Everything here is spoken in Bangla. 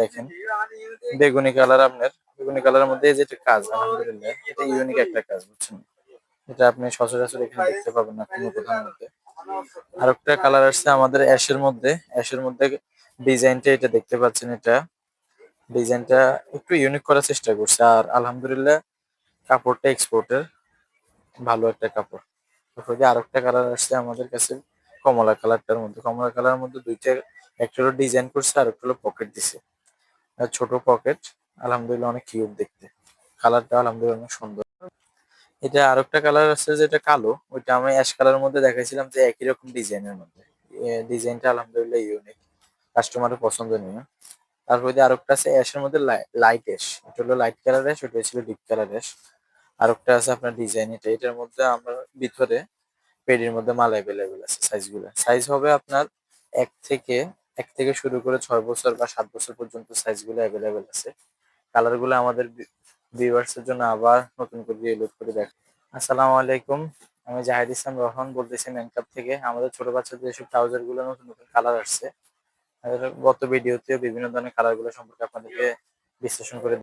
দেখেন, বেগুনি কালার আপনার, বেগুনি কালারের মধ্যে যে একটা কাজ, আলহামদুলিল্লাহ, এটা ইউনিক একটা কাজ, বুঝছেন? এটা আপনি সচরাচর এখানে দেখতে পাবেন না কোনো কোথাও মধ্যে আর একটা কালার আসছে আমাদের অ্যাশের মধ্যে অ্যাশের মধ্যে ডিজাইনটা এটা দেখতে পাচ্ছেন এটা। ডিজাইনটা একটু ইউনিক করার চেষ্টা করছে, আর আলহামদুলিল্লাহ কাপড়টা এক্সপোর্টের ভালো একটা কাপড়। তারপরে আর একটা কালার আসছে আমাদের কাছে কমলা কালারটার মধ্যে। কমলা কালারের মধ্যে দুইটা, একটা হলো ডিজাইন করছে আর একটা হলো পকেট দিছে। ছোট পকেট আলহামদুলিল্লাহ অনেক কিউট দেখতে। কালারটা আলহামদুলিল্লাহ অনেক সুন্দর। এটা আর একটা কালার আছে যেটা কালো, ওইটা আমি অ্যাশ কালারের মধ্যে দেখাইছিলাম যে একই রকম ডিজাইনের মধ্যে। ডিজাইনটা আলহামদুলিল্লাহ ইউনিক কাস্টমারের পছন্দনীয় তারপরে দিয়ে আরেকটা আছে অ্যাশের মধ্যে লাইট অ্যাশ এটা হলো লাইট কালার অ্যাশ ওটা ছিল ডিপ কালার অ্যাশ আরেকটা আছে আপনার ডিজাইন এটা, এটার মধ্যে আমরা ভিতরে পেডির মধ্যে মাল অ্যাভেলেবেল আছে সাইজগুলো সাইজ হবে আপনার এক থেকে এক থেকে শুরু করে ছয় বছর বা সাত বছর পর্যন্ত সাইজগুলো অ্যাভেলেবেল আছে। কালারগুলো আমাদের ভিউয়ার্সের জন্য আবার নতুন করে রিলোড করে দেখ আসসালামু আলাইকুম, আমি জাহিদ ইসলাম রহমান বলতেছি ম্যানকাপ থেকে। আমাদের ছোট বাচ্চাদের এসব ট্রাউজারগুলো নতুন নতুন কালার আসছে। গত ভিডিওতেও বিভিন্ন ধরনের কালারগুলো সম্পর্কে আপনাদেরকে বিশ্লেষণ করে